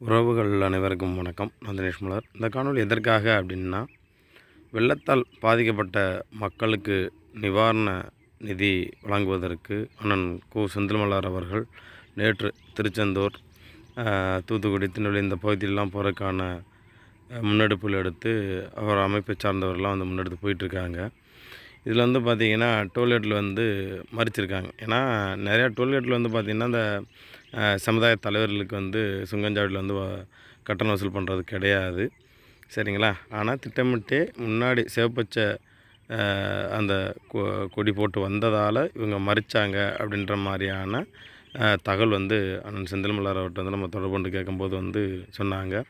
உறவுகள் அனைவருக்கும் வணக்கம். நான் தினேஷ் மலர். இந்த காணொளி எதற்காக அப்படின்னா வெள்ளத்தால் பாதிக்கப்பட்ட மக்களுக்கு நிவாரண நிதி வழங்குவதற்கு அண்ணன் கு. செந்தில்மலர் அவர்கள் நேற்று திருச்செந்தூர் தூத்துக்குடி திருநெல்வேலி இந்த பகுதியிலலாம் போகிறதுக்கான முன்னெடுப்புகள் எடுத்து அவர் அமைப்பை சார்ந்தவர்கள்லாம் வந்து முன்னெடுத்து போயிட்டுருக்காங்க. இதில் வந்து பார்த்திங்கன்னா டோல்கேட்டில் வந்து மறிச்சிருக்காங்க. ஏன்னா நிறையா டோல்கேட்டில் வந்து பார்த்திங்கன்னா இந்த சமுதாய தலைவர்களுக்கு வந்து சுங்கஞ்சாவடியில் வந்து வ- கட்டணம் வசூல் பண்ணுறது கிடையாது. சரிங்களா? ஆனால் திட்டமிட்டே முன்னாடி சிவப்பச்சை அந்த கொ- கொடி போட்டு வந்ததால் இவங்க மறிச்சாங்க அப்படின்ற மாதிரியான தகவல் வந்து அண்ணன் செந்தில்மலர் அவர்கிட்ட வந்து நம்ம தொடர்பு கொண்டு கேட்கும்போது வந்து சொன்னாங்க.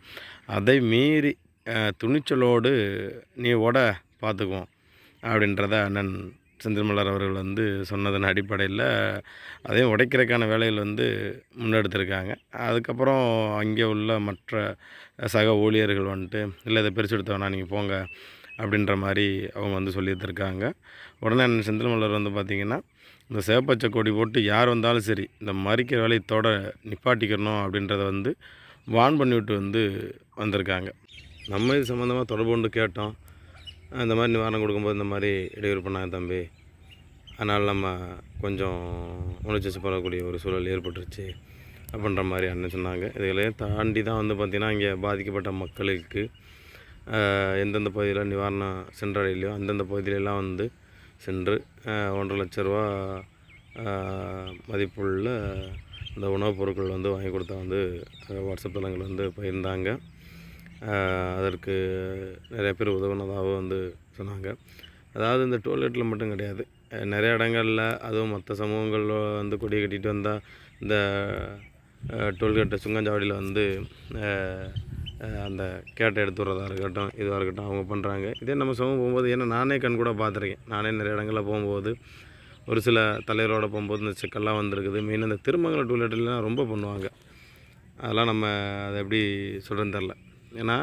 அதை மீறி துணிச்சலோடு நீ ஓட பார்த்துக்குவோம் அப்படின்றத அண்ணன் செந்தில்மலர் அவர்கள் வந்து சொன்னதன் அடிப்படையில் அதையும் உடைக்கிறதுக்கான வேலைகள் வந்து முன்னெடுத்திருக்காங்க. அதுக்கப்புறம் அங்கே உள்ள மற்ற சக ஊழியர்கள் வந்துட்டு இல்லை இதை பிரித்து எடுத்த வேணாம் நீங்கள் போங்க அப்படின்ற மாதிரி அவங்க வந்து சொல்லியிருந்திருக்காங்க. உடனே அண்ணன் செந்தில்மலர் வந்து பார்த்திங்கன்னா இந்த சிவப்பச்சை கொடி போட்டு யார் வந்தாலும் சரி இந்த மறிக்கிற வேலையை தொட நிப்பாட்டிக்கணும் அப்படின்றத வந்து வான் பண்ணிவிட்டு வந்து வந்திருக்காங்க. நம்ம இது சம்மந்தமாக தொடர்பு கொண்டு கேட்டோம். இந்த மாதிரி நிவாரணம் கொடுக்கும்போது இந்த மாதிரி இடையூறு பண்ணாங்க தம்பி. அதனால் நம்ம கொஞ்சம் உணர்ச்சி பண்ணக்கூடிய ஒரு சூழல் ஏற்பட்டுருச்சு அப்படின்ற மாதிரி அண்ணன் சொன்னாங்க. இதுகளையும் தாண்டி தான் வந்து பார்த்திங்கன்னா இங்கே பாதிக்கப்பட்ட மக்களுக்கு எந்தெந்த பகுதியில் நிவாரணம் சென்றடையிலையோ அந்தந்த பகுதியிலலாம் வந்து சென்று ஒன்றரை லட்ச ரூபா மதிப்புள்ள இந்த உணவுப் பொருட்கள் வந்து வாங்கி கொடுத்தா வந்து வாட்ஸ்அப் தளங்கள் வந்து பகிர்ந்தாங்க. அதற்கு நிறைய பேர் உதவுனதாகவும் வந்து சொன்னாங்க. அதாவது இந்த டோல்கேட்டில் மட்டும் கிடையாது. நிறைய இடங்களில் அதுவும் மற்ற சமூகங்களில் வந்து கொடியை கட்டிட்டு வந்தால் இந்த டோல்கேட்டு சுங்கஞ்சாவடியில் வந்து அந்த கேட்டை எடுத்து விட்றதா இருக்கட்டும் இதுவாக இருக்கட்டும் அவங்க பண்ணுறாங்க இதே நம்ம சமூகம் போகும்போது ஏன்னா நானே கண் கூட பார்த்துருக்கேன். நானே நிறைய இடங்களில் போகும்போது ஒரு சில தலைவரோட போகும்போது இந்த சிக்கல்லாம் வந்திருக்குது. மெயின் இந்த திருமங்கல டூலெட்லாம் ரொம்ப பண்ணுவாங்க. அதெல்லாம் நம்ம அதை எப்படி சொல்கிறேன்னு தெரில ஏன்னா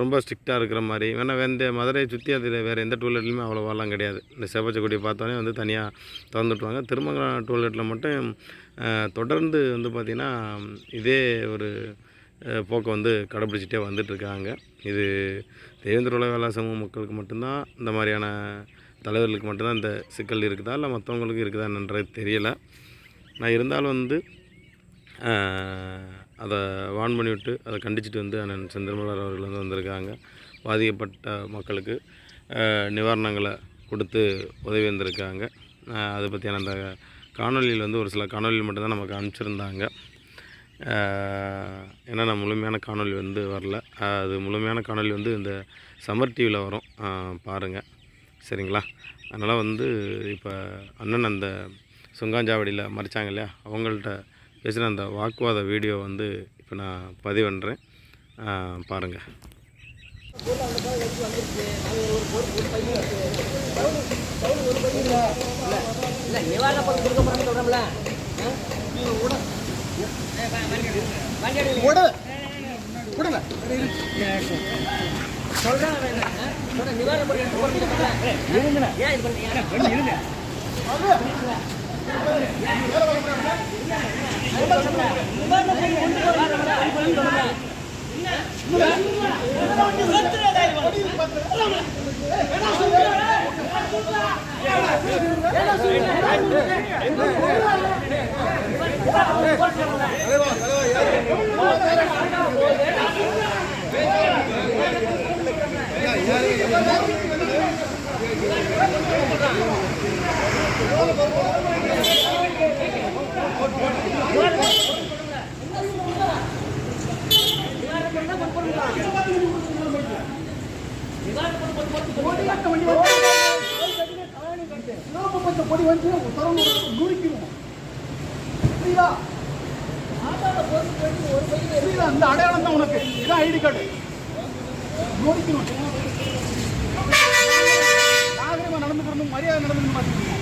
ரொம்ப ஸ்ட்ரிக்டாக இருக்கிற மாதிரி. வேணால் இந்த மதுரையை சுற்றி அது வேறு எந்த டூலெட்லையுமே அவ்வளோவாலாம் கிடையாது. இந்த செவச்சக்குடியை பார்த்தோன்னே வந்து தனியாக திறந்துட்டுவாங்க. திருமங்கலம் டூலெட்டில் மட்டும் தொடர்ந்து வந்து பார்த்திங்கன்னா இதே ஒரு போக்கை வந்து கடைப்பிடிச்சிட்டே வந்துட்டுருக்காங்க. இது தேவேந்திர உலக சமூக மக்களுக்கு மட்டும்தான் இந்த மாதிரியான தலைவர்களுக்கு மட்டும்தான் இந்த சிக்கல் இருக்குதா இல்லை மற்றவங்களுக்கு இருக்குதா என்னன்றது தெரியலை. நான் இருந்தாலும் வந்து அதை வான் பண்ணிவிட்டு அதை கண்டிச்சுட்டு வந்து அண்ணன் செந்தில்மலர் அவர்கள் வந்து வந்திருக்காங்க. பாதிக்கப்பட்ட மக்களுக்கு நிவாரணங்களை கொடுத்து உதவி வந்திருக்காங்க. அதை பற்றியான அந்த காணொலியில் வந்து ஒரு சில காணொலியில் மட்டும்தான் நமக்கு அனுப்பிச்சிருந்தாங்க. ஏன்னா நான் முழுமையான காணொளி வந்து வரல. அது முழுமையான காணொளி வந்து இந்த சமர் டிவியில் வரும். பாருங்கள் சரிங்களா? அதனால் வந்து இப்போ அண்ணன் அந்த சுங்காஞ்சாவடியில் மறைச்சாங்க இல்லையா? அவங்கள்ட்ட பேசின அந்த வாக்குவாத வீடியோ வந்து இப்போ நான் பதிவு பண்ணுறேன் பாருங்கள் இல்ல நிவாரண பொருள் சொல்றேன் சொல்றேன் நிவாரண பொருள் கொடுக்க பொடி வந்து திறந்து நுறுக்கிடுவோம் புரியுதா புரியுதா இந்த அடையாளம் தான் உனக்கு இதான் ஐடி கார்டு நுறுக்கணும் நாகரிகமா நடந்துக்கணும் மரியாதை நடந்துக்கணும் பார்த்துக்கணும்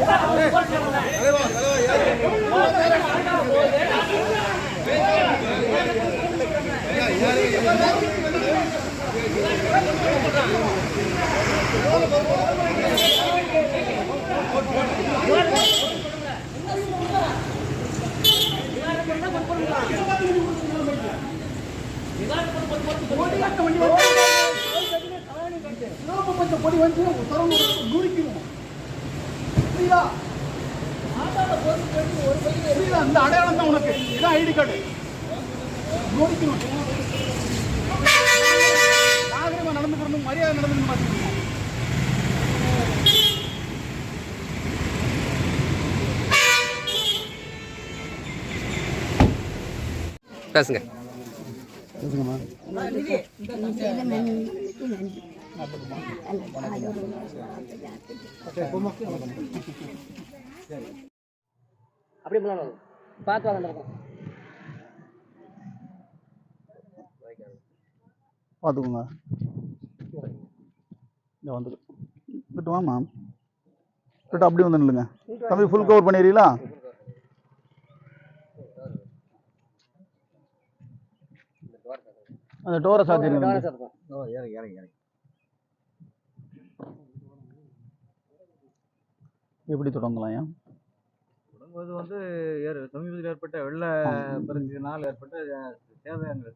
சொல்றேன், பொடி வந்து திறந்து நுரிக்கணும் புரியுதா புரியுதா இந்த அடையாளம் தான் உனக்கு. இதான் ஐடி கார்டு. நுரிக்கணும் நாகரிகமா நடந்துக்கணும் மரியாதை நடந்துக்கணும் பார்த்துக்கணும் பேசுங்க. அப்படி பண்ணலாம் பார்த்து வாங்க அந்த பக்கம். பார்த்துக்கோங்க. இங்கே வந்து கிட்ட வாமா கிட்ட அப்படி வந்து நில்லுங்க. தம்பி ஃபுல் கவர் பண்ணிடுறீங்களா? அந்த டோரை சாத்திடுங்க. எப்படி தொடங்கலாம் தொடங்குவது வந்து ஏறு சமீபத்தில் ஏற்பட்ட வெள்ள பெருக்கினால் ஏற்பட்ட சேதங்கள்.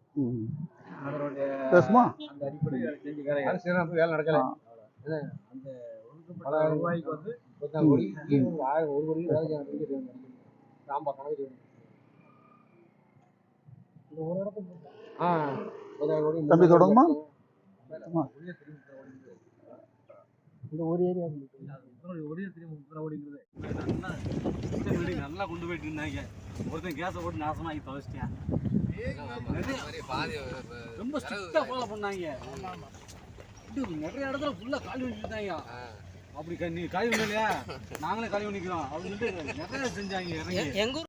அதனுடைய அந்த அடிப்படையில் அதை செஞ்சு வேலை வேலை நடக்கல. அந்த ஒதுக்கப்பட்ட ரூபாய்க்கு வந்து ஒரு கோடி ராம்பா கணக்கு ஆ தம்பி தொடங்குமா? இந்த ஒரு ஏரியா ஒரே நல்லா கொண்டு போயிட்டு இருந்தாங்க. ஒருத்தன் கேஸை போட்டு நாசமாகி தொலைச்சிட்டேன். ரொம்ப ஸ்ட்ரிக்டா ஃபாலோ பண்ணாங்க. நிறைய இடத்துல ஃபுல்லா காலி பண்ணிட்டாங்க அப்படி க- நீ காலி பண்ணலையா? நாங்களே காலி பண்ணிக்கிறோம். அப்படின்னு சொல்லிட்டு நிறைய செஞ்சாங்க இறங்கி. எங்க ஊர்?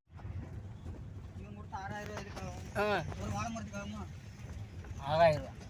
ஆ. ஆறாயிரம் ரூபா.